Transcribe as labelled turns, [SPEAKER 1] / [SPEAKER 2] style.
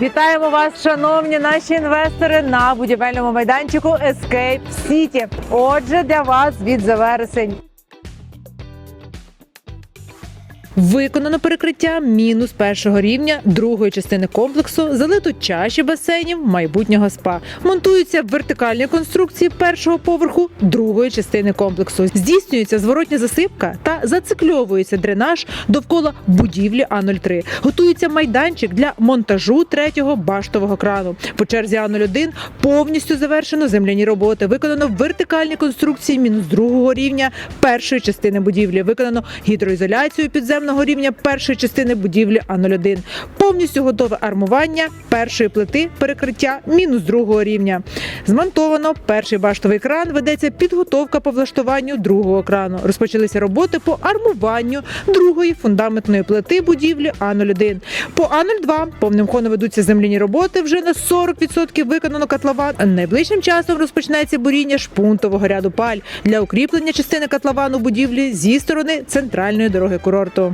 [SPEAKER 1] Вітаємо вас, шановні наші інвестори, на будівельному майданчику Escape City. Отже, для вас від за вересень. Виконано перекриття мінус першого рівня другої частини комплексу, залито чаші басейнів майбутнього спа. Монтуються вертикальні конструкції першого поверху другої частини комплексу. Здійснюється зворотня засипка та зацикльовується дренаж довкола будівлі А03. Готується майданчик для монтажу третього баштового крану. По черзі А01 повністю завершено земляні роботи. Виконано вертикальні конструкції мінус другого рівня першої частини будівлі. Виконано гідроізоляцію підземного рівня першої частини будівлі А01. Повністю готове армування першої плити перекриття мінус другого рівня. Змонтовано перший баштовий кран. Ведеться підготовка по влаштуванню другого крану. Розпочалися роботи по армуванню другої фундаментної плити будівлі А01. По А02 повним ходом ведуться земляні роботи. Вже на 40% виконано котлован. Найближчим часом розпочнеться буріння шпунтового ряду паль для укріплення частини котловану будівлі зі сторони центральної дороги курорту.